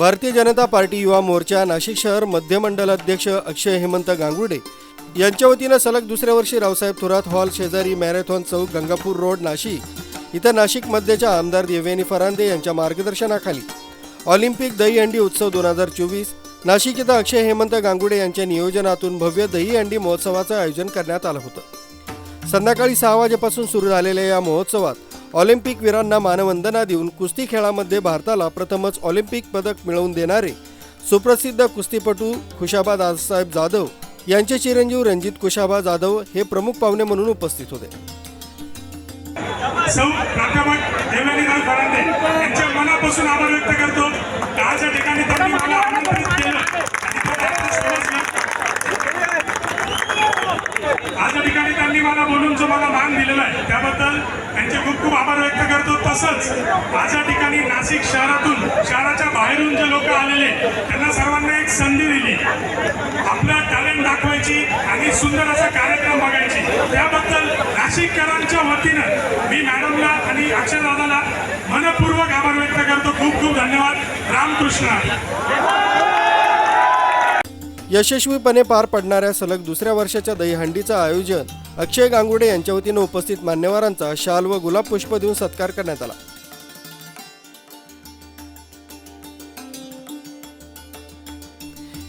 Bharatiya Janata party Yuva Morcha Nashik शहर मध्यमंडल अध्यक्ष अक्षय हेमंत गांगुर्डे यांच्या वतीनं सलग दुसऱ्या वर्षी रावसाहेब थोरात हॉल शेजारी मॅरेथॉन चौक गंगापूर रोड नाशिक. इथं नाशिक मध्यच्या आमदार देवयानी फरांदे यांच्या मार्गदर्शनाखाली ऑलिम्पिक दहीहंडी उत्सव दोन हजार चोवीस नाशिक इथं अक्षय हेमंत गांगुडे यांच्या नियोजनातून भव्य दहीहंडी महोत्सवाचं आयोजन करण्यात आलं होतं. संध्याकाळी सहा वाजेपासून सुरू झालेल्या या महोत्सवात ऑलिम्पिक वीरांना मानवंदना देऊन कुस्ती खेळामध्ये भारताला प्रथमच ऑलिम्पिक पदक मिळवून देणारे सुप्रसिद्ध कुस्तीपटू खुशाबा दादासाहेब जाधव यांचे चिरंजीव रणजित कुशाबा जाधव हे प्रमुख पाहुणे म्हणून उपस्थित होते. सौ यांच्या मनापासून आभार व्यक्त करतो. आज या ठिकाणी त्यांनी मला आमंत्रित आणि तो प्रयत्न समजला. आज या ठिकाणी त्यांनी मला बोलून जो मला मान दिलेला आहे त्याबद्दल त्यांचे खूप आभार व्यक्त करतो. तसंच आज या ठिकाणी नाशिक शहरातून शहराच्या बाहेरून जे लोक आलेले त्यांना सर्वांना एक संधी दिली. आपलं टॅलेंट दाखवायची आणि सुंदर असा कार्यक्रम बघायची. त्याबद्दल नाशिककरांच्या वतीनं मी मॅडमला आणि अक्षयदादाला मनपूर्वक आभार व्यक्त करतो. खूप खूप धन्यवाद. रामकृष्ण. यशस्वीपणे पार पडणाऱ्या सलग दुसऱ्या वर्षाच्या दहीहंडीचं आयोजन अक्षय गांगुडे यांच्या वतीनं उपस्थित मान्यवरांचा शाल व गुलाब पुष्प देऊन सत्कार करण्यात आला.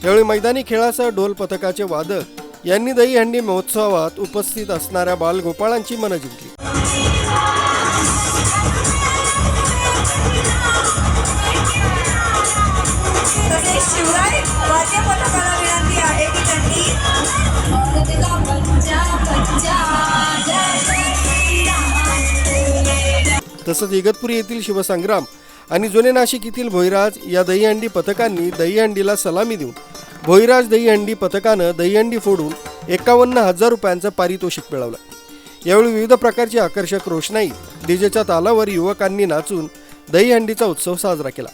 यावेळी मैदानी खेळासह ढोल पथकाचे वादक यांनी दहीहंडी महोत्सवात उपस्थित असणाऱ्या बालगोपाळांची मनं जिंकली. तसेच शिवराय वाद्य पथकाला विनंती आहे की त्यांनी तसंच इगतपुरी येथील शिवसंग्राम आणि जुने नाशिक येथील भोईराज या दहीहंडी पथकांनी दहीहंडीला सलामी देऊन भोईराज दहीहंडी पथकानं दहीहंडी फोडून एकावन्न हजार रुपयांचं पारितोषिक मिळवलं. यावेळी विविध प्रकारची आकर्षक रोषणाई डीजेच्या तालावर युवकांनी नाचून दहीहंडीचा उत्सव साजरा केला.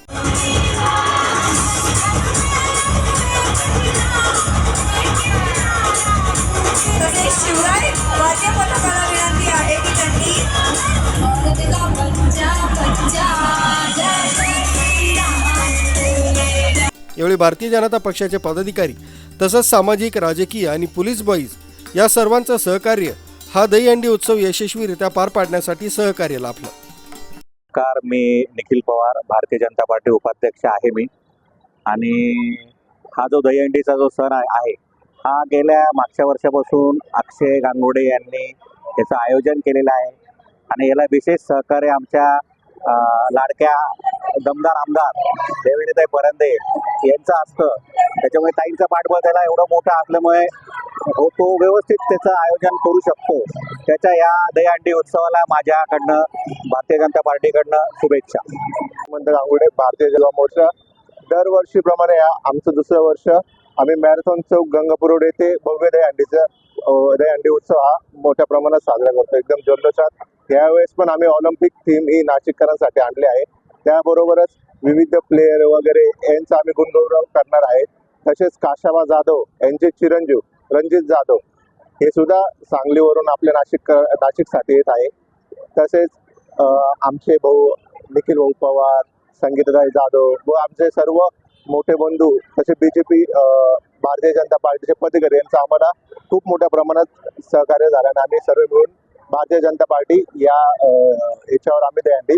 यावेळी भारतीय जनता पक्षाचे पदाधिकारी तसंच सामाजिक राजकीय आणि पोलीस बॉईज या सर्वांचं सहकार्य हा दहीहंडी उत्सव यशस्वीरित्या पार पाडण्यासाठी सहकार्य लाभलं. नमस्कार मी निखिल पवार भारतीय जनता पार्टी उपाध्यक्ष आहे मी. आणि हा जो दहीहंडीचा जो सण आहे हा गेल्या मागच्या वर्षापासून अक्षय गांगुडे यांनी याचं आयोजन केलेलं आहे. आणि याला विशेष सहकार्य आमच्या लाडक्या दमदार आमदार देवेंद्रताई परंदे यांचं असतं. त्याच्यामुळे ताईंचं पाठबळ त्याला एवढं मोठं असल्यामुळे हो- तो व्यवस्थित त्याचं आयोजन करू शकतो. त्याच्या या दहीहंडी उत्सवाला माझ्याकडनं भारतीय जनता पार्टीकडनं शुभेच्छा. हेमंत गांगुडे भारतीय जनता मोर्चा दरवर्षीप्रमाणे आमचं दुसरं वर्ष आम्ही मॅरेथॉन चौक गंगापूर रोड येथे भव्य दहीहंडीचा दहीहंडी उत्सव हा मोठ्या प्रमाणात साजरा करतो. एकदम जल्लोषात. यावेळेस पण आम्ही ऑलिम्पिक थीम ही नाशिककरांसाठी आणली आहे. त्याबरोबरच विविध प्लेयर वगैरे यांचा आम्ही गुणगौरव करणार आहेत तसेच काशाबा जाधव यांचे चिरंजीव रणजित जाधव हे सुद्धा सांगलीवरून आपल्या नाशिक नाशिकसाठी येत आहे. तसेच आमचे भाऊ निखिल भाऊ पवार संगीतदाई जाधव व आमचे सर्व मोठे बंधू तसे B J P Bharatiya Janata पार्टीचे पदाधिकारी यांचं आम्हाला खूप मोठ्या प्रमाणात सहकार्य झालं आणि आम्ही सर्व मिळून भारतीय जनता पार्टी या याच्यावर आम्ही दहीहंडी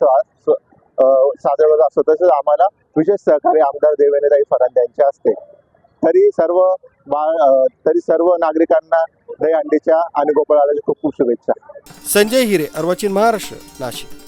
सादर साजरा करत असतो. तसेच आम्हाला विशेष सहकार्य आमदार देवेंद्रताई फरांदे यांचे असते. तरी सर्व तरी सर्व नागरिकांना दहीहंडीच्या आणि गोपाळाला खूप खूप शुभेच्छा. संजय हिरे अर्वाचीन महाराष्ट्र नाशिक.